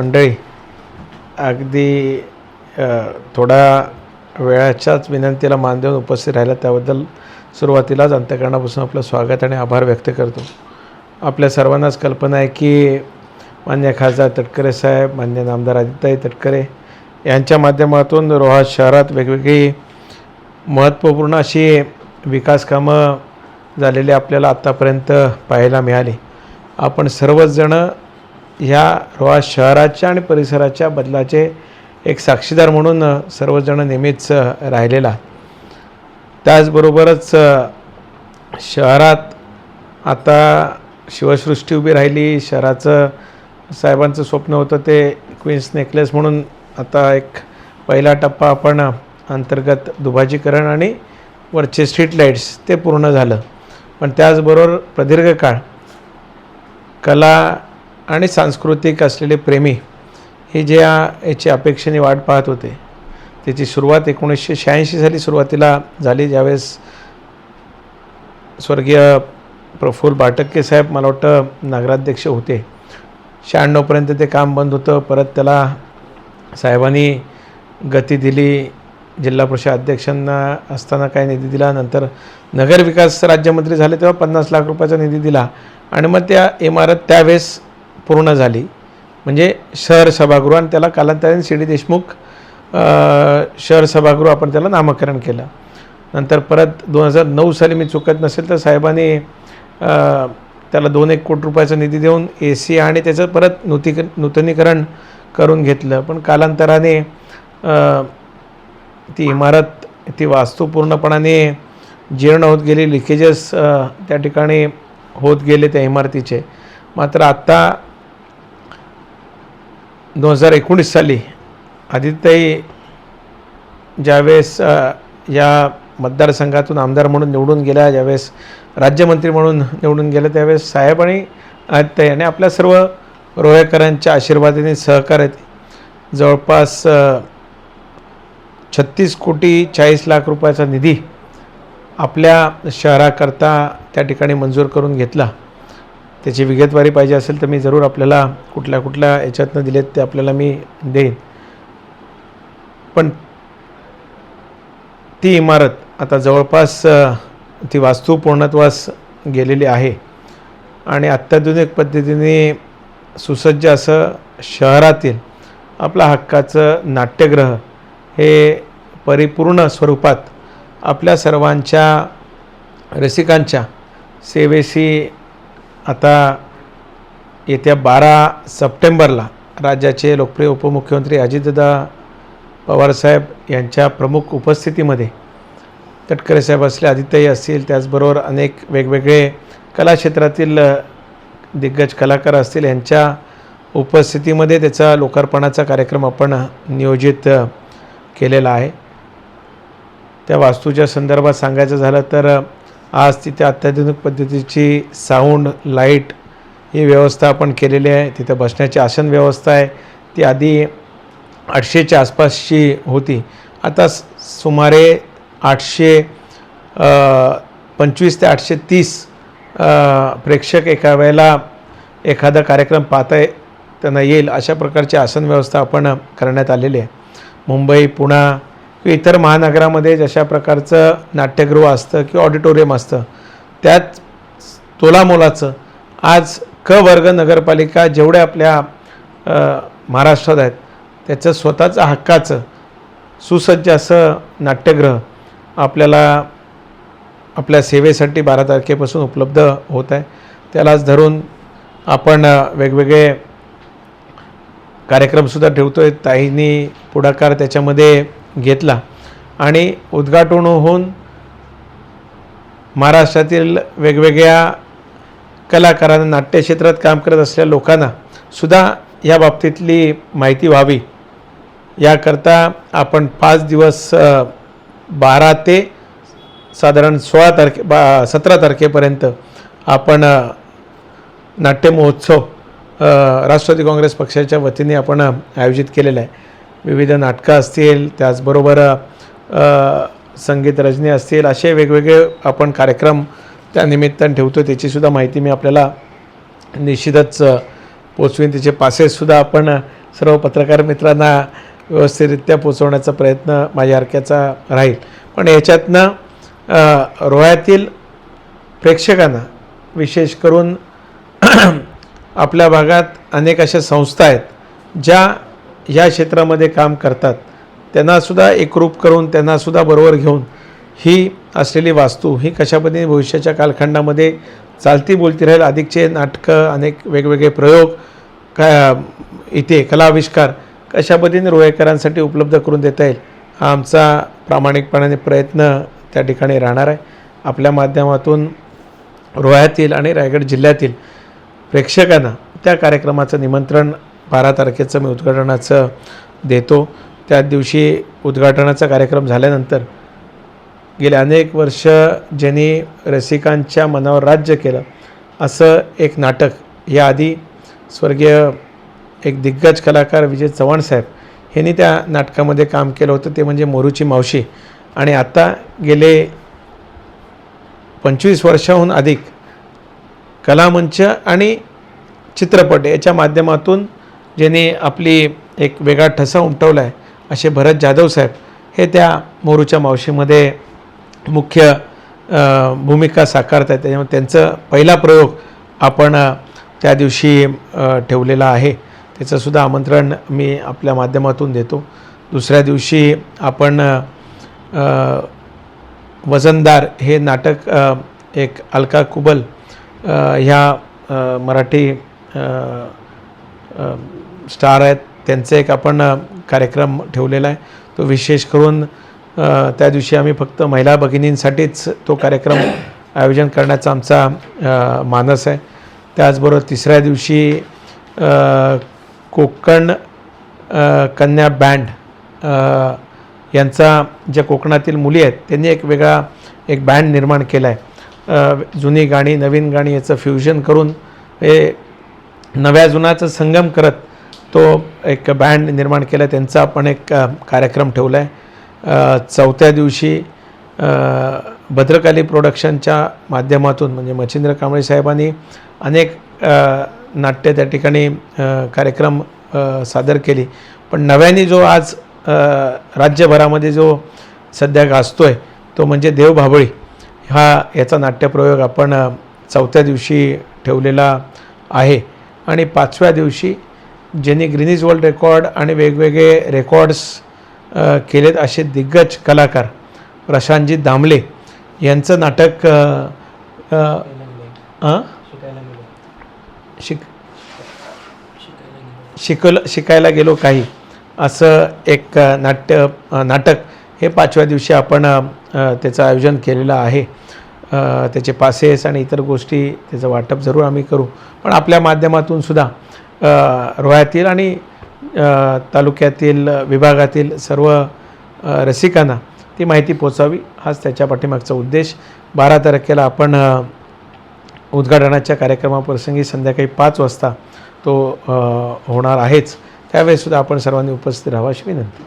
मंडळी अगदी थोडा थोड्या वेळाच्याच विनंतीला मान देऊन उपस्थित राहिला त्याबद्दल सुरुवातीलाच अंतकरणापासून आपलं स्वागत आणि आभार व्यक्त करतो. आपल्या सर्वांनाच कल्पना आहे की मान्य खासदार तटकरे साहेब मान्य नामदार आदित्यताई तटकरे यांच्या माध्यमातून रोहा शहरात वेगवेगळी महत्त्वपूर्ण अशी विकास कामं झालेली आपल्याला आत्तापर्यंत पाहायला मिळाली. आपण सर्वच जणं ह्या रोहा शहराच्या आणि परिसराच्या बदलाचे एक साक्षीदार म्हणून सर्वजण नेहमीच राहिलेला. त्याचबरोबरच शहरात आता शिवसृष्टी उभी राहिली. शहराचं साहेबांचं स्वप्न होतं ते क्वीन्स नेकलेस म्हणून आता एक पहिला टप्पा आपण अंतर्गत दुभाजीकरण आणि वरचे स्ट्रीट लाईट्स ते पूर्ण झालं. पण त्याचबरोबर प्रदीर्घ काळ कला आणि सांस्कृतिक असलेले प्रेमी हे जे याची अपेक्षेने वाट पाहत होते. त्याची सुरुवात एकोणीसशे शहाऐंशी साली सुरुवातीला झाली. ज्यावेळेस स्वर्गीय प्रफुल्ल बाटक्के साहेब मला वाटतं नगराध्यक्ष होते. शहाण्णवपर्यंत ते काम बंद होतं. परत त्याला साहेबांनी गती दिली. जिल्हा परिषद अध्यक्षांना असताना काय निधी दिला. नंतर नगरविकास राज्यमंत्री झाले तेव्हा पन्नास लाख रुपयाचा निधी दिला. आणि मग त्या इमारत त्यावेळेस पूर्ण झाली. म्हणजे शहर सभागृह आणि त्याला कालांतराने सी डी देशमुख शहर सभागृह आपण त्याला नामकरण केलं. नंतर परत दोन हजार नऊ साली मी चुकत नसेल तर साहेबांनी त्याला दोन एक कोटी रुपयाचा निधी देऊन ए सी आणि त्याचं परत नूतीक नूतनीकरण करून घेतलं. पण कालांतराने ती इमारत ती वास्तू पूर्णपणाने जीर्ण होत गेली. लिकेजेस त्या ठिकाणी होत गेले त्या इमारतीचे. मात्र आत्ता दोन हजार एकोणीस साली आदित्यताई ज्यावेळेस या मतदारसंघातून आमदार म्हणून निवडून गेल्या ज्यावेळेस राज्यमंत्री म्हणून निवडून गेल्या त्यावेळेस साहेब आणि आदित्यताई आणि आपल्या सर्व रोहेकरांच्या आशीर्वादाने सहकार्यात जवळपास छत्तीस कोटी चाळीस लाख रुपयाचा निधी आपल्या शहराकरता त्या ठिकाणी मंजूर करून घेतला. त्याची विगतवारी पाहिजे असेल तर मी जरूर आपल्याला कुठल्या कुठल्या याच्यातनं दिलेत ते आपल्याला मी देईन. पण ती इमारत आता जवळपास ती वास्तू पूर्णत्वास गेलेली आहे. आणि अत्याधुनिक पद्धतीने सुसज्ज असं शहरातील आपला हक्काचं नाट्यग्रह हे परिपूर्ण स्वरूपात आपल्या सर्वांच्या रसिकांच्या सेवेशी आता येत्या बारा सप्टेंबरला राज्याचे लोकप्रिय उपमुख्यमंत्री अजितदादा पवारसाहेब यांच्या प्रमुख उपस्थितीमध्ये तटकरे साहेब असले आदित्यही असतील त्याचबरोबर अनेक वेगवेगळे कला क्षेत्रातील दिग्गज कलाकार असतील यांच्या उपस्थितीमध्ये त्याचा लोकार्पणाचा कार्यक्रम आपण नियोजित केलेला आहे. त्या वास्तूच्या संदर्भात सांगायचं झालं तर आज तिथे अत्याधुनिक पद्धतीची साऊंड लाइट ही व्यवस्था आपण केलेली आहे. तिथं बसण्याची आसन व्यवस्था आहे. ती आधी आठशेच्या आसपासची होती. आता सुमारे आठशे पंचवीस ते आठशे तीस प्रेक्षक एका वेळेला एखादा कार्यक्रम पाहता त्यांना येईल अशा प्रकारची आसन व्यवस्था आपण करण्यात आलेली आहे. मुंबई पुणा इतर महानगरामध्ये जशा प्रकारचं नाट्यगृह असतं किंवा ऑडिटोरियम असतं त्यात तोलामोलाचं आज क वर्ग नगरपालिका जेवढ्या आपल्या महाराष्ट्रात आहेत त्याचं स्वतःचं हक्काचं सुसज्ज असं नाट्यगृह आपल्याला आपल्या सेवेसाठी बारा तारखेपासून उपलब्ध होत आहे. त्यालाच धरून आपण वेगवेगळे कार्यक्रमसुद्धा ठेवतो आहे ताईंनी पुढाकार त्याच्यामध्ये घेतला. आणि उद्घाटन होऊन महाराष्ट्रातील वेगवेगळ्या कलाकारांना नाट्यक्षेत्रात काम करत असलेल्या लोकांना सुद्धा या बाबतीतली माहिती व्हावी. याकरता आपण पाच दिवस बारा ते साधारण सोळा तारखे बा सतरा तारखेपर्यंत आपण नाट्य महोत्सव राष्ट्रवादी काँग्रेस पक्षाच्या वतीने आपण आयोजित केलेला आहे. विविध नाटकं असतील त्याचबरोबर संगीत रजनी असतील असे वेगवेगळे आपण कार्यक्रम त्यानिमित्तानं ठेवतो. त्याचीसुद्धा माहिती मी आपल्याला निश्चितच पोचवीन. त्याचे पासेससुद्धा आपण सर्व पत्रकार मित्रांना व्यवस्थितरित्या पोचवण्याचा प्रयत्न माझ्या हरक्याचा राहील. पण याच्यातनं रोह्यातील प्रेक्षकांना विशेष करून आपल्या भागात अनेक अशा संस्था आहेत ज्या या क्षेत्रामध्ये काम करतात. त्यांनासुद्धा एकरूप करून त्यांनासुद्धा बरोबर घेऊन ही असलेली वास्तू ही कशा पद्धतीने भविष्याच्या कालखंडामध्ये चालती बोलती राहील अधिकचे नाटकं अनेक वेगवेगळे प्रयोग का इथे कलाविष्कार कशा पद्धतीने रोहेकरांसाठी उपलब्ध करून देता येईल हा आमचा प्रामाणिकपणाने प्रयत्न त्या ठिकाणी राहणार आहे. आपल्या माध्यमातून रोह्यातील आणि रायगड जिल्ह्यातील प्रेक्षकांना त्या कार्यक्रमाचं निमंत्रण बारा तारखेचं मी उद्घाटनाचं देतो. त्या दिवशी उद्घाटनाचा कार्यक्रम झाल्यानंतर गेले अनेक वर्ष ज्यांनी रसिकांच्या मनावर राज्य केलं असं एक नाटक. याआधी स्वर्गीय एक दिग्गज कलाकार विजय चव्हाण साहेब यांनी त्या नाटकामध्ये काम केलं होतं. ते म्हणजे मोरूची मावशी. आणि आता गेले पंचवीस वर्षाहून अधिक कलामंच आणि चित्रपट याच्या माध्यमातून ज्यांनी आपली एक वेगळा ठसा उमटवला आहे असे भरत जाधव साहेब हे त्या मोरूच्या मावशीमध्ये मुख्य भूमिका साकारत आहेत त्याच्यामुळे त्यांचं पहिला प्रयोग आपण त्या दिवशी ठेवलेला आहे. त्याचंसुद्धा आमंत्रण मी आपल्या माध्यमातून देतो. दुसऱ्या दिवशी आपण वजनदार हे नाटक एक अलका कुबल ह्या मराठी स्टार आहेत. त्यांचं एक आपण कार्यक्रम ठेवलेला आहे. तो विशेष करून त्या दिवशी आम्ही फक्त महिला भगिनींसाठीच तो कार्यक्रम आयोजन करण्याचा आमचा मानस आहे. त्याचबरोबर तिसऱ्या दिवशी कोकण कन्या बँड यांचा ज्या कोकणातील मुली आहेत त्यांनी एक वेगळा एक बँड निर्माण केला आहे जुनी गाणी नवीन गाणी याचं फ्युजन करून हे नव्या जुनाचं संगम करत तो एक बँड निर्माण केला त्यांचा आपण एक कार्यक्रम ठेवला आहे चौथ्या दिवशी भद्रकाली प्रोडक्शनच्या माध्यमातून म्हणजे मच्छिंद्र कांबळे साहेबांनी अनेक नाट्य त्या ठिकाणी कार्यक्रम सादर केली. पण नव्याने जो आज राज्यभरामध्ये जो सध्या गाजतोय तो म्हणजे देव भाबळी. हा याचा नाट्यप्रयोग आपण चौथ्या दिवशी ठेवलेला आहे. आणि पाचव्या दिवशी ज्यांनी ग्रिनीज वर्ल्ड रेकॉर्ड आणि वेगवेगळे रेकॉर्ड्स केलेत असे दिग्गज कलाकार प्रशांतजी दामले यांचं नाटक शिक शिकवलं शिकायला गेलो काही. असं एक नाट्य नाटक हे पाचव्या दिवशी आपण त्याचं आयोजन केलेलं आहे. त्याचे पासेस आणि इतर गोष्टी त्याचं वाटप जरूर आम्ही करू. पण आपल्या माध्यमातून सुद्धा रोह्यातील आणि तालुक्यातील विभागातील सर्व रसिकांना ती माहिती पोचावी हाच त्याच्या पाठीमागचा उद्देश. बारा तारखेला आपण उद्घाटनाच्या कार्यक्रमाप्रसंगी संध्याकाळी पाच वाजता तो होणार आहेच. त्यावेळेसुद्धा आपण सर्वांनी उपस्थित राहावा अशी विनंती.